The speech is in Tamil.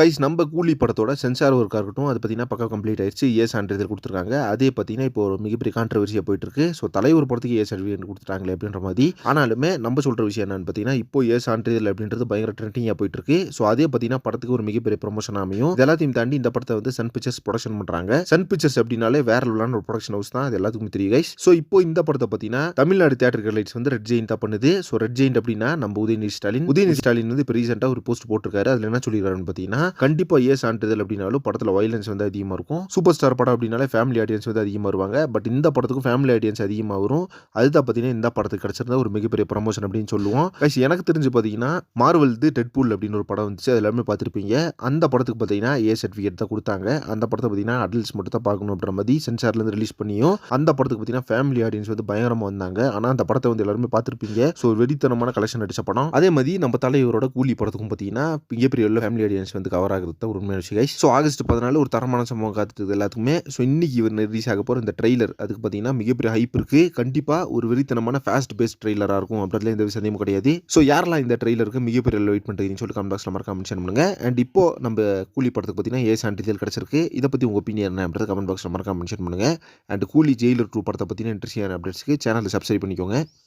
கைஸ் நம்ம கூலி படத்தோட சென்சார் ஒர்க்காக இருக்கட்டும் அது பார்த்தீங்கன்னா பக்கம் கம்ப்ளீட் ஆயிடுச்சு ஏ சான்றிதழ் கொடுத்துருக்காங்க. அதே பார்த்தீங்கன்னா இப்போ ஒரு மிகப்பெரிய கான்ட்ரவர்சியாக போயிட்டு இருக்கு ஸோ தலைவர் படத்துக்கு ஏ சர்டிஃபிகேட் கொடுத்துட்டாங்களே அப்படின்ற மாதிரி. ஆனாலுமே நம்ம சொல்கிற விஷயம் என்னன்னு பார்த்தீங்கன்னா இப்போ ஏ சான்றிதழ் அப்படின்றது பயங்கர ட்ரெண்டிங்காக போயிட்டு இருக்கு ஸோ அதே பார்த்தீங்கன்னா படத்துக்கு ஒரு மிகப்பெரிய ப்ரொமோஷன் அமையும். எல்லாத்தையும் தாண்டி இந்த படத்தை வந்து சன் பிக்சர்ஸ் ப்ரொடக்ஷன் பண்ணுறாங்க சன் பிக்சர்ஸ் அப்படின்னாலே வேற லெவலான ஒரு ப்ரொடக்ஷன் ஹவுஸ் தான். அது எல்லாத்துக்கும் தெரியும் கைஸ் ஸோ இப்போ இந்த படத்தை பார்த்தீங்கன்னா தமிழ்நாடு தேட்டர் லைட்ஸ் வந்து ரெட் ஜெயின் தான் பண்ணுது. ஸோ ரெட் ஜெயின் அப்படின்னா நம்ம உதயநிதி ஸ்டாலின். உதயநிதி ஸ்டாலின் வந்து இப்போ ரீசெண்டாக ஒரு போஸ்ட் போட்டிருக்காரு. அதில் என்ன சொல்லிடுறாருன்னு பார்த்தீங்கன்னா கண்டிப்பாக ஏ சான்றிதழ் அப்படின்னாலும் படத்தில் வயலன்ஸ் வந்து அதிகமாக இருக்கும். சூப்பர் ஸ்டார் படம் அப்படின்னாலே ஃபேமிலி ஆடியன்ஸ் வந்து அதிகமாக வருவாங்க. பட் இந்த படத்துக்கும் ஃபேமிலி ஆடியன்ஸ் அதிகமாக வரும். அதுதான் பார்த்தீங்கன்னா இந்த படத்துக்கு கிடைச்சிருந்தா ஒரு மிகப்பெரிய ப்ரமோஷன் அப்படின்னு சொல்லுவோம். கைஸ் எனக்கு தெரிஞ்சு பார்த்தீங்கன்னா மார்வல்து டெட்பூல் அப்படின்னு ஒரு படம் வந்துச்சு. அது எல்லாமே பார்த்துருப்பீங்க. அந்த படத்துக்கு பார்த்தீங்கன்னா ஏ சர்டிஃபிகேட் தான் கொடுத்தாங்க. அந்த படத்தை பார்த்தீங்கன்னா அடல்ட்ஸ் மட்டும் தான் பார்க்கணும் அப்படின்ற மாதிரி சென்சார்லேருந்து ரிலீஸ் பண்ணியும் அந்த படத்துக்கு பார்த்தீங்கன்னா ஃபேமிலி ஆடியன்ஸ் வந்து பயங்கரமாக வந்தாங்க. ஆனால் அந்த படத்தை வந்து எல்லாருமே பார்த்துருப்பீங்க. ஸோ வெறித்தனமான கலெக்ஷன் அடிச்ச படம். அதே மாதிரி நம்ம தலைவரோட கூலி படத்துக்கும் பார்த்தீங்கன்னா மிகப்பெரிய ஃபேமிலி ஆடியன்ஸ் வந்து கவர் ஆகிறது தான் ஒரு உண்மையான விஷயம். கைஸ் ஸோ ஆகஸ்ட் பதினாலு ஒரு தரமான சம்பவம் காத்துட்டு எல்லாத்துக்குமே. ஸோ இன்னைக்கு இவர் ரிலீஸ் ஆக போகிற இந்த ட்ரெய்லர் அதுக்கு பார்த்தீங்கன்னா மிகப்பெரிய ஹைப் இருக்குது கண்டிப்பாக ஒரு வெறித்தனமான ஃபாஸ்ட் பேஸ்ட் ட்ரெய்லராக இருக்கும். அப்படின்றதுல எந்த சந்தேகமும் கிடையாது. ஸோ யாரெல்லாம் இந்த ட்ரெய்லருக்கு மிகப்பெரிய வெயிட் பண்ணுறீங்கன்னு சொல்லி கமெண்ட் பாக்ஸில் மறக்காம மென்ஷன் பண்ணுங்க. அண்ட் இப்போ நம்ம கூலி படத்துக்கு பார்த்தீங்கன்னா ஏ சான்றிதழ் கிடச்சிருக்கு. இதை பற்றி உங்கள் ஒப்பீனியன் என்ன அப்படின்றத கமெண்ட் பாக்ஸில் மறக்காம மென்ஷன் பண்ணுங்க. அண்ட் கூலி ஜெயிலர் டூ படத்தை பற்றின இன்ட்ரெஸ்டிங் அப்டேட்ஸ்க்கு சேனலை சப்ஸ்கிரைப் பண்ணிக்கோங்க.